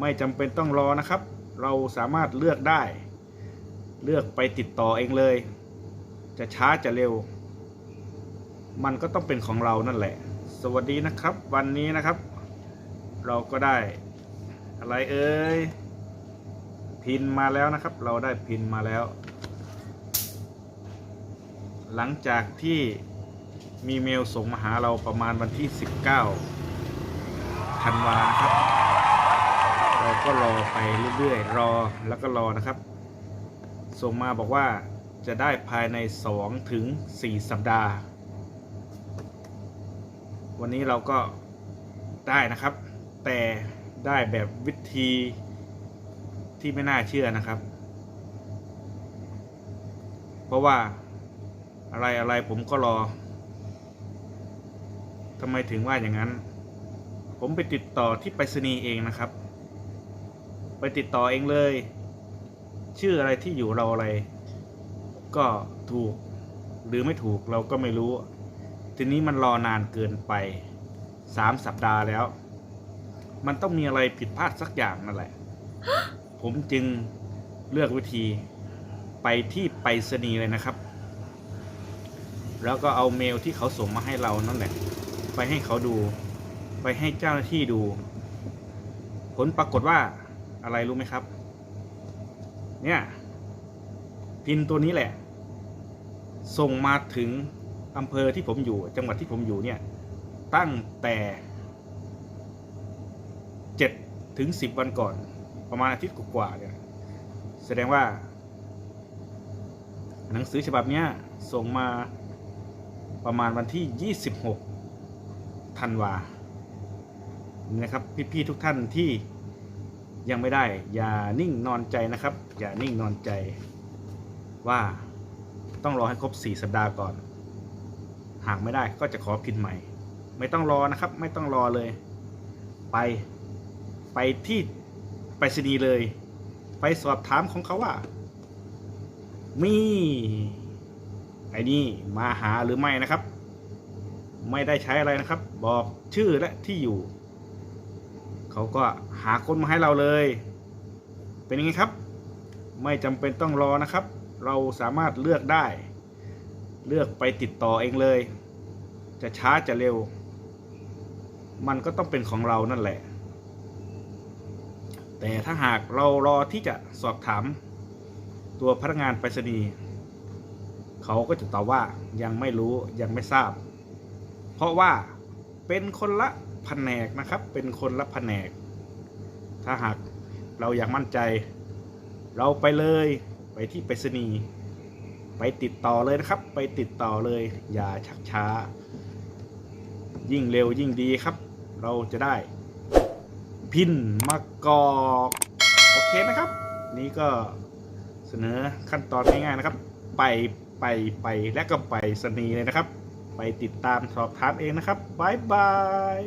ไม่จำเป็นต้องรอนะครับ เราสามารถเลือกได้ เลือกไปติดต่อเองเลย จะช้าจะเร็ว มันก็ต้องเป็นของเรานั่นแหละ สวัสดีนะครับ วันนี้นะครับ เราก็ได้อะไรเอ่ยพินมาแล้วนะครับ เราได้พินมาแล้ว หลังจากที่มีเมลส่งมาหาเราประมาณวันที่ 19ธันวานะครับ เราก็รอไปเรื่อยๆ รอแล้วก็รอนะครับ ส่งมาบอกว่าจะได้ภายใน2ถึง4สัปดาห์ วันนี้เราก็ได้นะครับ แต่ได้แบบวิธีที่ไม่น่าเชื่อนะครับ เพราะว่าอะไรอะไรผมก็รอทำไมถึงว่าอย่างนั้น ผมไปติดต่อที่ไปรษณีย์เองนะครับ ไปติดต่อเองเลย ชื่ออะไรที่อยู่เราอะไร ก็ถูกหรือไม่ถูกเราก็ไม่รู้ ทีนี้มันรอนานเกินไปสามสัปดาห์แล้ว มันต้องมีอะไรผิดพลาดสักอย่างนั่นแหละ ผมจึงเลือกวิธีไปที่ไปรษณีย์เลยนะครับ แล้วก็เอาเมลที่เขาส่งมาให้เรานั่นแหละ ไปให้เขาดู ไปให้เจ้าหน้าที่ดู ผลปรากฏว่า อะไรรู้ไหมครับ เนี่ยพินตัวนี้แหละ ส่งมาถึงอำเภอที่ผมอยู่ จังหวัดที่ผมอยู่เนี่ย ตั้งแต่เจ็ดถึงสิบวันก่อน ประมาณอาทิตย์กว่าเนี่ยแสดงว่า หนังสือฉบับนี้ส่งมาประมาณวันที่ 26ธันวานี่นะครับ พี่ ๆ ทุกท่านที่ ยังไม่ได้ อย่านิ่งนอนใจนะครับ อย่านิ่งนอนใจว่าต้องรอให้ครบ 4 สัปดาห์ก่อน หากไม่ได้ก็จะขอพินใหม่ ไม่ต้องรอนะครับ ไม่ต้องรอเลย ไปไปที่ไปรษณีย์เลย ไปสอบถามของเขาว่า มีไอ้นี่มาหาหรือไม่นะครับ ไม่ได้ใช้อะไรนะครับ บอกชื่อและที่อยู่ เขาก็หาคนมาให้เราเลย เป็นยังไงครับ ไม่จำเป็นต้องรอนะครับ เราสามารถเลือกได้ เลือกไปติดต่อเองเลย จะช้าจะเร็ว มันก็ต้องเป็นของเรานั่นแหละ แต่ถ้าหากเรารอที่จะสอบถาม ตัวพนักงานไปรษณีย์เขาก็จะตอบว่ายังไม่รู้ยังไม่ทราบ เพราะว่าเป็นคนละ ผนกนะครับ เป็นคนละแผนก ถ้าหากเราอยากมั่นใจ เราไปเลยไปที่ไปรษณีย์ไปติดต่อเลยนะครับ ไปติดต่อเลย อย่าชักช้า ยิ่งเร็วยิ่งดีครับ เราจะได้ พินมากอกโอเคนะครับ นี่ก็เสนอขั้นตอนง่ายๆนะครับ ไปไปไปและก็ไปสนีเลยนะครับ ไปติดตามสอบถามเองนะครับบายบาย